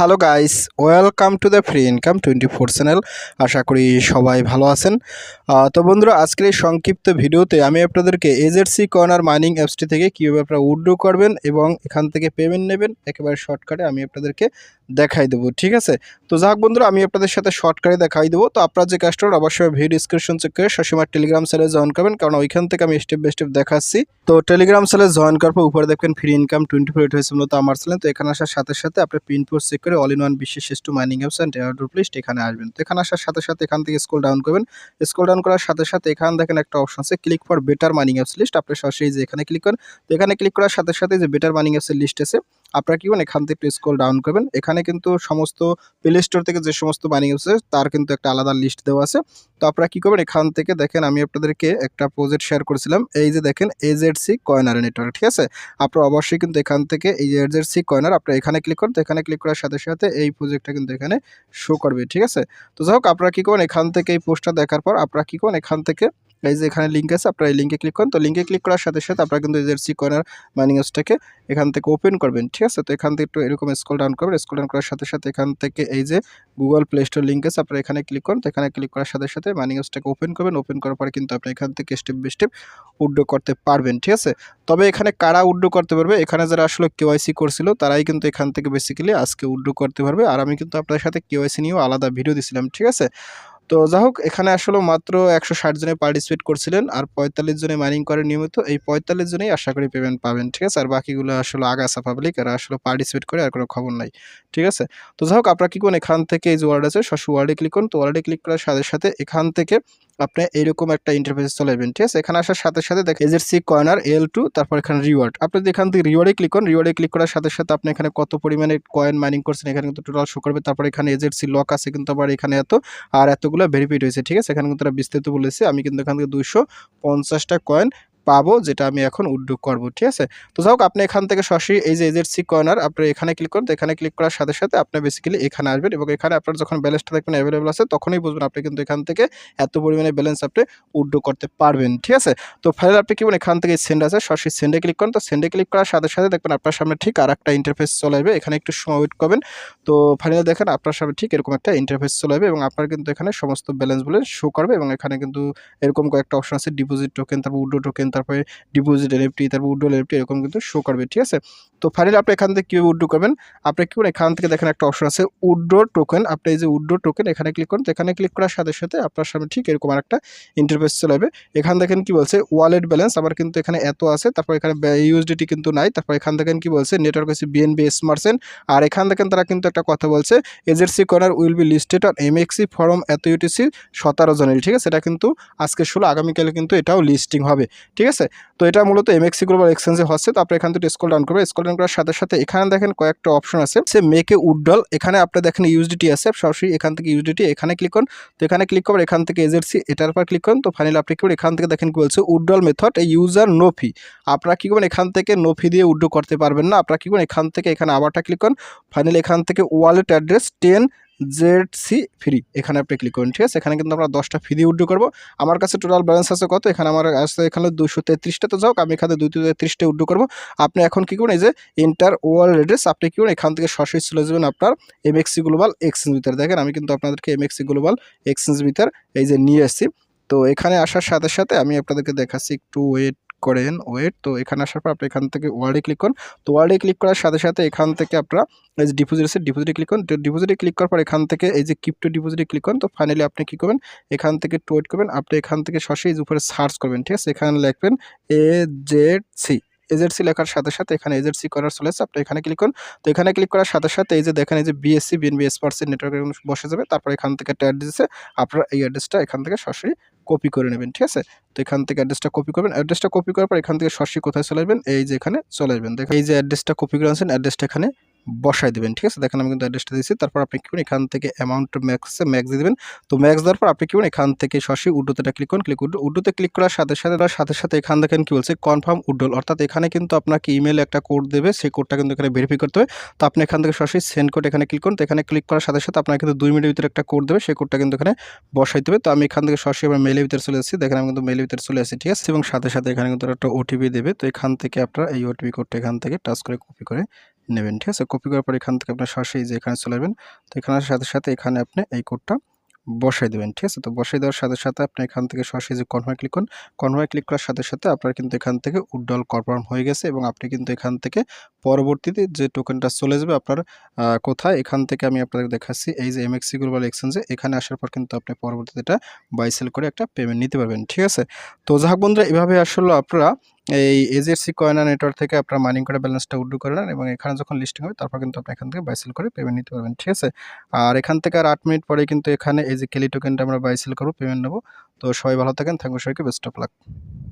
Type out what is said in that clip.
Hello guys, welcome to the free income twenty four channel. আশা করি সবাই ভালো আছেন। তো বন্ধুরা, আজকের এই সংক্ষিপ্ত ভিডিওতে আমি আপনাদেরকে এজেন্সি কর্নার মাইনিং অ্যাপসটি থেকে কীভাবে আপনারা উইড্রো করবেন এবং এখান থেকে পেমেন্ট নেবেন, একেবারে শর্টকাটে আমি আপনাদেরকে দেখাই দেবো ঠিক আছে? তো যাক বন্ধুরা আমি আপনাদের সাথে শর্টকাটে দেখাই দেবো। তো আপনারা যে করবেন, অবশ্যই ভিডিও ডিসক্রিপশন চেক করে সবসময় টেলিগ্রাম চ্যানেলে জয়েন করবেন কারণ ওইখান থেকে আমি স্টেপ বাই স্টেপ দেখাচ্ছি। তো টেলিগ্রাম চ্যানেলে জয়েন করার পর উপরে দেখবেন ফ্রি ইনকাম টোয়েন্টি ফোর হয়েছে মূলত আমার চ্যানেল তো এখানে আসার সাথে সাথে আপনি পিন পোস্ট চেক করে অল ইন ওয়ান বিশেষ two mining apps and airdrop list এখানে আসবেন। তো এখানে আসার সাথে সাথে এখান থেকে স্কুল ডাউন করবেন। স্কুল ডাউন করার সাথে সাথে এখানে দেখেন একটা অপশন আছে click for better mining apps list আপনি সরাসরি যে এখানে ক্লিক করেন তো এখানে ক্লিক করার সাথে সাথে যে বেটার মাইনিং অ্যাপসের লিস্ট আছে আপনারা কি করেন? এখান থেকে একটু স্ক্রল ডাউন করবেন। এখানে কিন্তু সমস্ত প্লে স্টোর থেকে যে সমস্ত অ্যাপস আছে তার কিন্তু একটা আলাদা লিস্ট দেওয়া আছে। তো আপনারা কি করবেন? এখান থেকে দেখেন, আমি আপনাদেরকে একটা প্রজেক্ট শেয়ার করেছিলাম। এই যে দেখেন এজেডসি কয়নার নেটওয়ার্ক ঠিক আছে? আপনারা অবশ্যই কিন্তু এখান থেকে এই এজেডসি কয়নার আপনারা এখানে ক্লিক করেন। তো এখানে ক্লিক করার সাথে সাথে এই প্রজেক্টটা কিন্তু এখানে শো করবে, ঠিক আছে? তো যাই হোক, আপনারা কি করেন এখান থেকে এই পোস্টটা দেখার পর আপনারা কি করেন এখান থেকে এই যে এখানে লিঙ্ক আছে, আপনারা এই লিঙ্কে ক্লিক করেন। তো লিঙ্কে ক্লিক করার সাথে সাথে আপনারা কিন্তু এজেডসি কয়নার মাইনিং অ্যাপসটাকে এখান থেকে ওপেন করবেন, ঠিক আছে? তো এখান থেকে একটু এরকম স্ক্রল ডাউন করবেন। স্ক্রল ডাউন করার সাথে সাথে এখান থেকে এই যে গুগল প্লে স্টোর লিঙ্ক আছে, আপনারা এখানে ক্লিক করুন। তো এখানে ক্লিক করার সাথে সাথে মাইনিং অ্যাপসটাকে ওপেন করবেন। ওপেন করার পরে কিন্তু আপনি এখান থেকে স্টেপ বাই স্টেপ উড্ডো করতে পারবেন, ঠিক আছে? তবে এখানে কারা উড্ডো করতে পারবে? এখানে যারা আসলে কেওয়াইসি করছিল, তারাই কিন্তু এখান থেকে বেসিক্যালি আজকে উড্ডো করতে পারবে। আর আমি কিন্তু আপনাদের সাথে কেওয়াইসি নিয়েও আলাদা ভিডিও দিছিলাম, ঠিক আছে? তো যাই হোক এখানে আসলে মাত্র একশো ষাট জনে পার্টিসিপেট করছিলেন আর পঁয়তাল্লিশ জনে মাইনিং করে নিয়মিত। এই পঁয়তাল্লিশ জনেই আশা করি পেমেন্ট পাবেন, ঠিক আছে? আর বাকিগুলো আসলে আগাছা পাবলিক আর আসলে পার্টিসিপেট করে আর কোনো খবর নাই, ঠিক আছে? তো যাই হোক আপনারা কী করুন এখান থেকে এই যে ওয়ার্ড আছে, সরাসরি ওয়ার্ডে ক্লিক করুন। তো ওয়ার্ডে ক্লিক করার সাথে সাথে এখান থেকে আপনি এইরকম একটা ইন্টারফেস চলে আসবেন ঠিক আছে? এখানে আসার সাথে সাথে দেখেন এজেন্সি কয়নার এল টু তারপর এখানে রিওয়ার্ড আপনি যদি এখান থেকে রিওয়ার্ডে ক্লিক করেন রিওয়ার্ডে ক্লিক করার সাথে সাথে আপনি এখানে কত পরিমাণে কয়েন মাইনিং করছেন, এখানে কিন্তু টোটাল শো করবে। তারপর এখানে এজেন্সি লক আছে কিন্তু আবার এখানে এত, আর এতগুলো ভেরিফাইড হয়েছে, ঠিক আছে? এখানে কিন্তু তারা বিস্তারিত বলেছে, আমি কিন্তু এখান থেকে দুশো পঞ্চাশটা কয়েন পাবো, যেটা আমি এখন উদ্যোগ করব, ঠিক আছে? তো যাই হোক, আপনি এখান থেকে সরাসরি এই যে এজেন্সি কর্নার, আপনি এখানে ক্লিক করেন, তো এখানে ক্লিক করার সাথে সাথে আপনি বেসিক্যালি এখানে আসবেন এবং এখানে আপনার যখন ব্যালেন্সটা দেখবেন অ্যাভেলেবল আছে, তখনই বুঝবেন আপনি কিন্তু এখান থেকে এত পরিমাণে ব্যালেন্স আপনি উড্ডো করতে পারবেন, ঠিক আছে? তো ফাইনাল আপনি কি এখান থেকে সেন্ড আছে, সরাসরি সেন্ডে ক্লিক করেন, তো সেন্ডে ক্লিক করার সাথে সাথে দেখবেন আপনার সামনে ঠিক আর একটা ইন্টারফেস চলে আসবে, এখানে একটু সময় ওয়েট করবেন। তো ফাইনাল দেখেন, আপনার সামনে ঠিক এরকম একটা ইন্টারফেস চলে আসবে এবং আপনার কিন্তু এখানে সমস্ত ব্যালেন্স বলে শো করবে এবং এখানে কিন্তু এরকম কয়েকটা অপশন আছে ডিপোজিট টোকেন তারপর উড্ডো টোকেন তারপরে ডিপোজিট এনএফটি তারপর উড্ডো এনএফটি এরকম কিন্তু শো করবে, ঠিক আছে? তো ফাইনালি আপনি এখান থেকে কীভাবে উড্ডো করবেন? আপনি কি করবেন এখান থেকে দেখেন একটা অপশন আছে উড্ডো টোকেন আপনি এই যে উড্ডো টোকেন এখানে ক্লিক করুন এখানে ক্লিক করার সাথে সাথে আপনার সামনে ঠিক এরকম আর একটা ইন্টারফেস চলে যাবে এখান দেখেন কি বলছে ওয়ালেট ব্যালেন্স আবার কিন্তু এখানে এত আছে, তারপর এখানে ইউএসডিটি কিন্তু নাই, তারপর এখান দেখেন কি বলছে নেটওয়ার্ক হচ্ছে বিএনবি স্মার্টসেন আর এখান দেখেন তারা কিন্তু একটা কথা বলছে agency corner will be listed on MEXC from at UTC সতেরো জনের, ঠিক আছে? এটা কিন্তু আজকে ষোলো, আগামীকালে কিন্তু এটাও লিস্টিং হবে, ঠিক আছে? তো এটা মূলত এমএক্সি গ্লোবাল এক্সচেঞ্জে হচ্ছে। তো আপনি এখান থেকে স্কল ডাউন করবেন। স্কল ডাউন করার সাথে সাথে এখানে দেখেন কয়েকটা অপশন আছে। সে মেকে উড্ডল এখানে আপনি দেখেন ইউএসডিটি আছে। সরাসরি এখান থেকে ইউএসডিটি এখানে ক্লিক করুন। তো এখানে ক্লিক করবেন এখান থেকে এজেন্সি এটার উপর ক্লিক করুন। তো ফাইনালি আপনি কি এখান থেকে দেখেন কি বলছে উড্ডল মেথড এই ইউজার নো ফি আপনারা কি করবেন? এখান থেকে নো ফি দিয়ে উড্ডো করতে পারবেন না। আপনারা কি করবেন? এখান থেকে এখানে আবারটা ক্লিক করুন। ফাইনালি এখান থেকে wallet address ten Z C free এখানে আপনি ক্লিক করুন, ঠিক আছে? এখানে কিন্তু আমরা দশটা ফ্রি উড্ডো করব। আমার কাছে টোটাল ব্যালেন্স আছে কত? এখানে আমার আছে এখানে দুশো তেত্রিশটা, তো যাও আমি এখানে দুই তেত্রিশটা উড্ডো করব। আপনি এখন কী করুন, এই যে ইন্টার ওয়ার্ল্ড অ্যাড্রেস আপনি কী করুন, এখান থেকে সরাসরি চলে যাবেন আপনার এমএক্সি গ্লোবাল এক্সচেঞ্জ ভিতরে। দেখেন, আমি কিন্তু আপনাদেরকে এমএক্সি গ্লোবাল এক্সচেঞ্জ ভিতর এই যে নিয়ে এসেছি। তো এখানে আসার সাথে সাথে আমি আপনাদেরকে দেখাচ্ছি একটু ওয়েট করেন ওয়েট তো এখানে আসার পর আপনি এখান থেকে ওয়ার্ডে ক্লিক করুন। তো ওয়ার্ডে ক্লিক করার সাথে সাথে এখান থেকে আপনারা এই যে ডিপোজিট আছে ডিপোজিটে ক্লিক করুন। ডিপোজিটে ক্লিক করার পর এখান থেকে এই যে ক্রিপ্টো ডিপোজিটে ক্লিক করুন। তো ফাইনালি আপনি কী করবেন? এখান থেকে টোয়েট করবেন। আপনি এখান থেকে সরাসরি উপরে সার্চ করবেন, ঠিক আছে? এখানে লিখবেন এ জেড সি এজেন্সি লেখার সাথে সাথে এখানে এজেন্সি করার চলে আসছে। আপনি এখানে ক্লিক করুন। তো এখানে ক্লিক করার সাথে সাথে এই যে দেখেন, এই যে বিএসসি বিএনবি এসপার্সের নেটওয়ার্কের বসে যাবে। তারপর এখান থেকে একটা অ্যাড্রেস আছে। আপনার এই অ্যাড্রেসটা এখান থেকে সরাসরি কপি করে নেবেন, ঠিক আছে? তো এখান থেকে অ্যাড্রেসটা কপি করবেন। অ্যাড্রেসটা কপি করার পর এখান থেকে সরাসরি কোথায় চলে আসবেন? এই যে এখানে চলে আসবেন। দেখেন, এই যে অ্যাড্রেসটা কপি করে আনছেন অ্যাড্রেসটা এখানে বসাই দেবেন, ঠিক আছে? দেখেন আমি কিন্তু অ্যাড্রেসটা দিয়েছি, তারপর আপনি কি এখান থেকে অ্যামাউন্ট ম্যাক্সে ম্যাক্স দিয়ে দেবেন। তো ম্যাক্স দেওয়ার পর আপনি কি এখান থেকে সরাসরি উড্ডোতে ক্লিক করুন ক্লিক উড্ডোতে ক্লিক করার সাথে সাথে তার সাথে সাথে এখান দেখেন কি বলছে কনফার্ম উড্ডোল। অর্থাৎ এখানে কিন্তু আপনাকে ইমেলে একটা কোড দেবে, সেই কোডটা কিন্তু এখানে ভেরিফাই করতে হবে। তো আপনি এখান থেকে সরাসরি সেন্ড কোড এখানে ক্লিক করুন, তো এখানে ক্লিক করার সাথে সাথে আপনাকে কিন্তু দুই মিনিটের ভিতরে একটা কোড দেবে, সেই কোডটা কিন্তু এখানে বসাইতে হবে। তো আমি এখান থেকে সরাসরি আমার মেলের ভিতরে চলে এসেছি দেখেন আমি কিন্তু মেলের ভিতরে চলে আসি, ঠিক আছে? এবং সাথে সাথে এখানে কিন্তু একটা ওটিপি দেবে, তো এখান থেকে আপনারা এই ওটিপি কোডটা এখান থেকে টাচ করে কপি করে নেবেন, ঠিক আছে? কপি করার পর এখান থেকে আপনার সরাসরি যে এখানে চলে যাবেন তো এখানের সাথে সাথে এখানে আপনি এই কোডটা বসাই দেবেন, ঠিক আছে? তো বসাই দেওয়ার সাথে সাথে আপনি এখান থেকে সরাসরি যে কনফার্ম ক্লিক করুন কনফার্ম ক্লিক করার সাথে সাথে আপনার কিন্তু এখান থেকে উড্ডল কনফার্ম হয়ে গেছে এবং আপনি কিন্তু এখান থেকে পরবর্তীতে যে টোকেনটা চলে যাবে আপনার কোথায়, এখান থেকে আমি আপনাদের দেখাচ্ছি, এই যে এমএক্সি গ্লোবাল এক্সচেঞ্জে এখানে আসার পর কিন্তু আপনি পরবর্তীতে এটা বাইসেল করে একটা পেমেন্ট নিতে পারবেন, ঠিক আছে? তো যাই হোক বন্ধুরা, এভাবে আসলে আপনারা এই এজেসি কয়না নেটওয়ার্ক থেকে আপনার মাইনিং করে ব্যালেন্সটা উড্ডু করে নেন এবং এখানে যখন লিস্টিং হবে তারপর কিন্তু আপনি এখান থেকে বাইসেল করে পেমেন্ট নিতে পারবেন, ঠিক আছে? আর এখান থেকে আর আট মিনিট পরে কিন্তু এখানে এই যে কেলি টোকেনটা আমরা বাইসেল করব পেমেন্ট নেব। তো সবাই ভালো থাকেন থ্যাংক ইউ সবাইকে বেস্ট অফ লাক